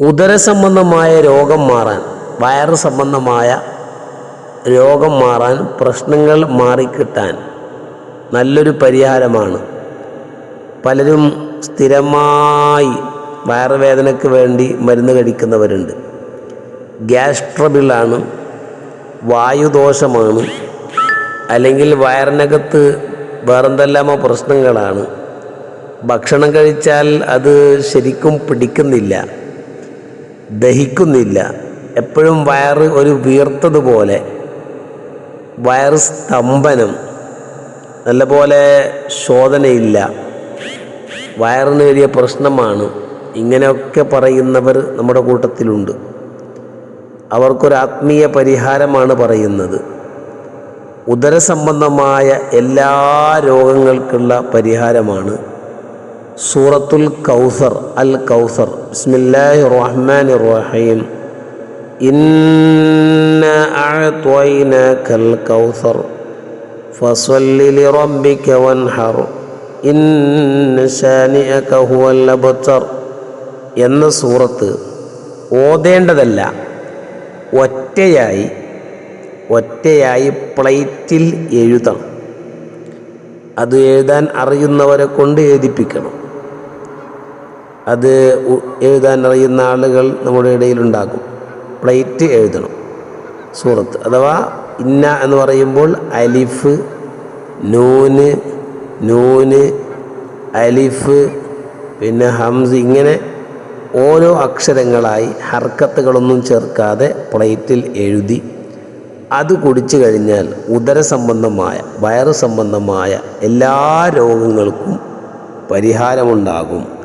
ഉദരസംബന്ധമായ രോഗം മാറാൻ വയറ് സംബന്ധമായ രോഗം മാറാൻ പ്രശ്നങ്ങൾ മാറിക്കിട്ടാൻ നല്ലൊരു പരിഹാരമാണ്. പലരും സ്ഥിരമായി വയറുവേദനയ്ക്ക് വേണ്ടി മരുന്ന് കഴിക്കുന്നവരുണ്ട്. ഗ്യാസ് ട്രബിളാണ് വായുദോഷമാണ് അല്ലെങ്കിൽ വയറിനകത്ത് വേറെന്തെല്ലാമോ പ്രശ്നങ്ങളാണ്. ഭക്ഷണം കഴിച്ചാൽ അത് ശരിക്കും പിടിക്കുന്നില്ല. ദഹിക്കുന്നില്ല. എപ്പോഴും വയറ് ഒരു വീർത്തതുപോലെ. വയറ് സ്തംഭനം. നല്ലപോലെ ശോധനയില്ല. വയറിന് വലിയ പ്രശ്നമാണ്. ഇങ്ങനെയൊക്കെ പറയുന്നവർ നമ്മുടെ കൂട്ടത്തിലുണ്ട്. അവർക്കൊരു ആത്മീയ പരിഹാരമാണ് പറയുന്നത്. ഉദരസംബന്ധമായ എല്ലാ രോഗങ്ങൾക്കുള്ള പരിഹാരമാണ് സൂറത്തുൽ കൗസർ അൽ കൗസർ. ബിസ്മില്ലാഹി റഹ്മാൻ റഹീം കൗസർ. ലിറബ്ബിക വൻഹർ. ഹുവൽ എന്ന സൂറത്ത് ഓതേണ്ടതല്ല. ഒറ്റയായി ഒറ്റയായി പ്ലേറ്റിൽ എഴുതണം. അത് എഴുതാൻ അറിയുന്നവരെ കൊണ്ട് എഴുതിപ്പിക്കണം. അത് എഴുതാൻ അറിയുന്ന ആളുകൾ നമ്മുടെ ഇടയിലുണ്ടാകും പ്ലേറ്റ് എഴുതണം. സൂറത്ത്. അഥവാ ഇന്ന എന്ന് പറയുമ്പോൾ അലിഫ് നൂന് നൂന് അലിഫ് പിന്നെ ഹംസ് ഇങ്ങനെ ഓരോ അക്ഷരങ്ങളായി ഹർക്കത്തുകളൊന്നും ചേർക്കാതെ പ്ലേറ്റിൽ എഴുതി അത് കുടിച്ചു കഴിഞ്ഞാൽ ഉദര സംബന്ധമായ വയറ് സംബന്ധമായ എല്ലാ രോഗങ്ങൾക്കും പരിഹാരമുണ്ടാകും.